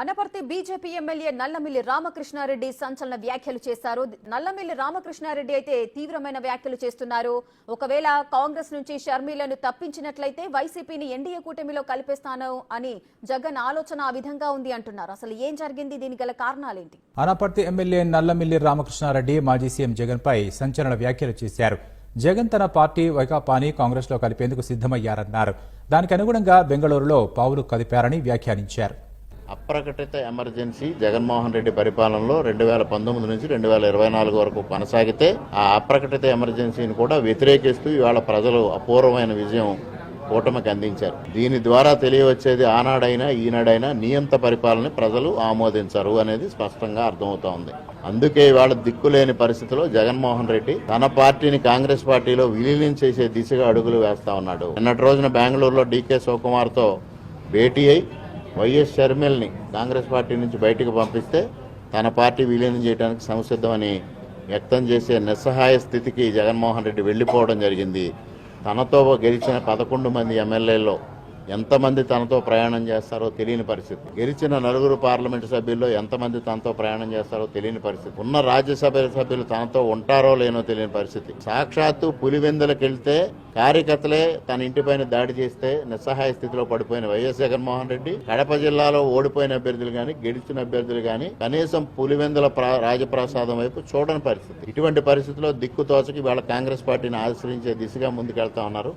Anaparthi BJP MLA Nallamilli Ramakrishna Reddy సంచలన వ్యాఖ్యలు చేశారు. నల్లమిల్లి రామకృష్ణారెడ్డి అయితే తీవ్రమైన వ్యాఖ్యలు చేస్తున్నారు. ఒకవేళ కాంగ్రెస్ నుంచి షర్మిలను తప్పించినట్లయితే వైసీపీని ఎన్డీఏ కూటమిలో కలిపేస్తాను అని జగన్ ఆలోచన ఆ విధంగా ఉంది అంటున్నారు. అసలు ఏం జరిగింది? దీనికి గల కారణాలేంటి? అనపర్తి ఎమ్మెల్యే నల్లమిల్లి రామకృష్ణారెడ్డి మాజీ సీఎం జగన్ పై సంచలన వ్యాఖ్యలు చేశారు. జగన్ తన పార్టీ వైకాపాని కాంగ్రెస్లో కలిపేందుకు సిద్ధమయ్యారన్నారు. దానికి అనుగుణంగా బెంగళూరులో పావులు కదిపారని వ్యాఖ్యానించారు. అప్రకటిత ఎమర్జెన్సీ జగన్మోహన్ రెడ్డి పరిపాలనలో రెండు వేల పంతొమ్మిది నుంచి రెండు వేల ఇరవై నాలుగు వరకు కొనసాగితే ఆ అప్రకటిత ఎమర్జెన్సీని కూడా వ్యతిరేకిస్తూ ఇవాళ ప్రజలు అపూర్వమైన విజయం కూటమికి అందించారు. దీని ద్వారా తెలియవచ్చేది ఆనాడైనా ఈనాడైనా నియంత పరిపాలన ప్రజలు ఆమోదించరు అనేది స్పష్టంగా అర్థమవుతా ఉంది. అందుకే ఇవాళ దిక్కులేని పరిస్థితిలో జగన్మోహన్ రెడ్డి తన పార్టీని కాంగ్రెస్ పార్టీలో విలీనం చేసే దిశగా అడుగులు వేస్తా ఉన్నాడు. నిన్నటి రోజున బెంగళూరులో డీకే శివకుమార్తో భేటీ అయి వైఎస్ షర్మిల్ని కాంగ్రెస్ పార్టీ నుంచి బయటకు పంపిస్తే తన పార్టీ విలీనం చేయడానికి సంసిద్ధమని వ్యక్తం చేసే నిస్సహాయ స్థితికి జగన్మోహన్ రెడ్డి వెళ్ళిపోవడం జరిగింది. తనతో గెలిచిన పదకొండు మంది ఎమ్మెల్యేల్లో ఎంతమంది తనతో ప్రయాణం చేస్తారో తెలియని పరిస్థితి. గెలిచిన నలుగురు పార్లమెంటు సభ్యుల్లో ఎంతమంది తనతో ప్రయాణం చేస్తారో తెలియని పరిస్థితి. ఉన్న రాజ్యసభ సభ్యులు తనతో ఉంటారో లేనో తెలియని పరిస్థితి. సాక్షాత్తు పులివెందులకెళ్తే కార్యకర్తలే తన ఇంటిపైన దాడి చేస్తే నిస్సహాయ స్థితిలో పడిపోయిన వైఎస్ జగన్మోహన్ రెడ్డి కడప జిల్లాలో ఓడిపోయిన అభ్యర్థులు గాని గెలిచిన అభ్యర్థులు గాని కనీసం పులివెందుల ప్రా- రాజప్రసాదం వైపు చూడని పరిస్థితి. ఇటువంటి పరిస్థితిలో దిక్కు తోచకి వాళ్ళ కాంగ్రెస్ పార్టీని ఆశ్రయించే దిశగా ముందుకెళ్తా ఉన్నారు.